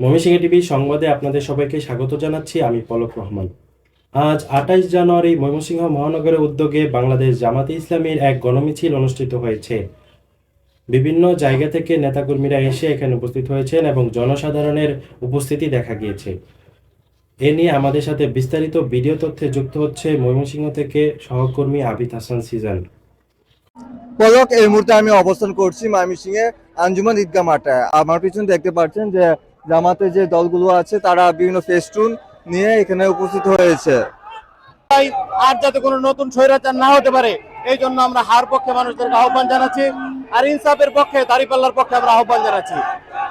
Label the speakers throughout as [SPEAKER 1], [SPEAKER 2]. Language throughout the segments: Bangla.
[SPEAKER 1] ময়মনসিংহ টিভি সংবাদে আপনাদের সবাইকে স্বাগত জানাচ্ছি, আমি পলক রহমান। আজ আঠাইশ জানুয়ারি ময়মনসিংহ মহানগরের উদ্যোগে বাংলাদেশ জামাতে ইসলামীর এক গণমিছিল অনুষ্ঠিত হয়েছে। বিভিন্ন জায়গা থেকে নেতাকর্মীরা এসে এখানে উপস্থিত হয়েছেন এবং জনসাধারণের উপস্থিতি দেখা গিয়েছে। এ নিয়ে আমাদের সাথে বিস্তারিত ভিডিও তথ্যে যুক্ত হচ্ছে ময়মনসিংহ থেকে সহকর্মী আবিদ হাসান সিজান।
[SPEAKER 2] পলক, এই মুহূর্তে আমি অবস্থান করছি ময়মনসিংহে আঞ্জুমান ঈদগাহ মাঠে। আমার পিছনে দেখতে পাচ্ছেন যে জামাতে যে দলগুলো আছে, তারা বিভিন্ন ফেস্টুন নিয়ে এখানে উপস্থিত হয়েছে।
[SPEAKER 3] আর যাতে কোনো নতুন স্বৈরাচার না হতে পারে, এই জন্য আমরা হার পক্ষে মানুষদেরকে আহ্বান জানাচ্ছি আর ইনসাফের পক্ষে দাঁড়িপাল্লার পক্ষে আমরা আহ্বান জানাচ্ছি।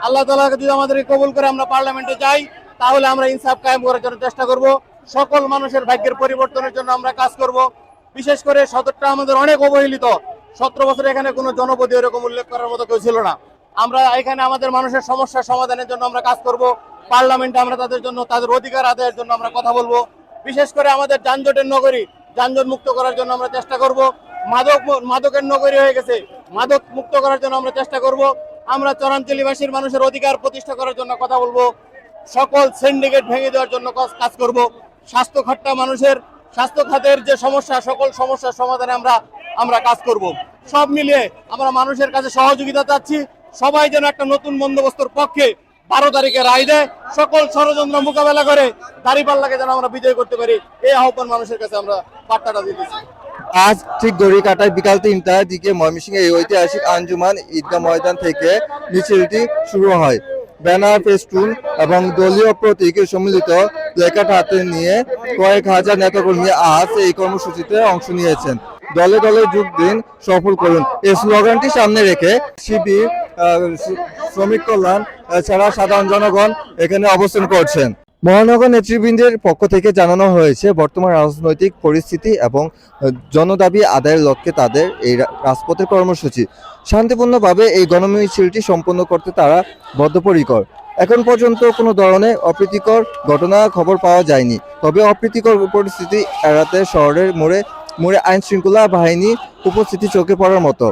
[SPEAKER 3] আল্লাহ তালা যদি আমাদেরকে কবুল করে আমরা পার্লামেন্টে যাই, তাহলে আমরা ইনসাফ কায়েম করার জন্য চেষ্টা করব। সকল মানুষের ভাগ্যের পরিবর্তনের জন্য আমরা কাজ করব। বিশেষ করে সদরটা আমাদের অনেক অবহেলিত। সতেরো বছর এখানে কোনো জনপতি এরকম উল্লেখ করার মতো কেউ ছিল না। আমরা এখানে আমাদের মানুষের সমস্যার সমাধানের জন্য আমরা কাজ করব। পার্লামেন্টে আমরা তাদের জন্য তাদের অধিকার আদায়ের জন্য আমরা কথা বলব। বিশেষ করে আমাদের যানজটের নগরী, যানজট মুক্ত করার জন্য আমরা চেষ্টা করব। মাদক মাদকের নগরী হয়ে গেছে, মাদক মুক্ত করার জন্য আমরা চেষ্টা করব। আমরা চরাঞ্চলীবাসীর মানুষের অধিকার প্রতিষ্ঠা করার জন্য কথা বলব। সকল সিন্ডিকেট ভেঙে দেওয়ার জন্য কাজ- করব। স্বাস্থ্য খাতটা মানুষের, স্বাস্থ্য খাতের যে সমস্যা, সকল সমস্যার সমাধানে আমরা আমরা কাজ করব। সব মিলিয়ে আমরা মানুষের কাছে সহযোগিতা চাচ্ছি। সবাই যেন একটা নতুন বন্দোবস্তর পক্ষে বারো তারিখে রায় দেয়, সকল ষড়যন্ত্র মোকাবেলা করে দাঁড়িপাল্লাকে যেন আমরা বিজয় করতে পারি, এই আহ্বান মানুষের কাছে আমরা বার্তাটা দিতেছি
[SPEAKER 2] আজ ঠিক ঘড়ি কাটায় বিকাল তিনটার দিকে ময়মনসিংহে এই ঐতিহাসিক আঞ্জুমান ঈদগাহ ময়দান থেকে মিছিলটি শুরু হয়। ব্যানার, ফেস্টুন এবং দলীয় প্রতীক সম্মিলিত প্লেকার্ড হাতে নিয়ে কয়েক হাজার নেতাকর্মী আজ এই কর্মসূচিতে অংশ নিয়েছেন। দলে দলে যোগ দিন সফল করুন। এই স্লোগানটি সামনে রেখে শিবির শ্রমিক কল্যাণ ছাড়া সাধারণ জনগণ এখানে অবস্থান করছেন। মহানগর নেতৃবৃন্দের পক্ষ থেকে জানানো হয়েছে, বর্তমান রাজনৈতিক পরিস্থিতি এবং জনদাবি আদায়ের লক্ষ্যে তাদের এই রাজপথের কর্মসূচি। শান্তিপূর্ণভাবে এই গণমিছিলটি সম্পন্ন করতে তারা বদ্ধপরিকর। এখন পর্যন্ত কোনো ধরনের অপ্রীতিকর ঘটনা খবর পাওয়া যায়নি। তবে অপ্রীতিকর পরিস্থিতি এড়াতে শহরের মোড়ে মোড়ে আইন শৃঙ্খলা বাহিনী উপস্থিতি চোখে পড়ার মতো।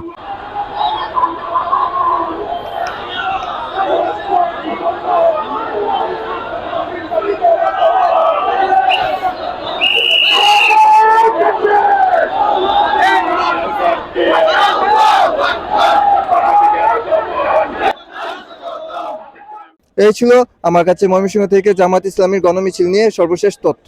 [SPEAKER 2] এই ছিল আমার কাছে ময়মনসিংহ থেকে জামাত ইসলামীর গণমিছিল নিয়ে সর্বশেষ তথ্য।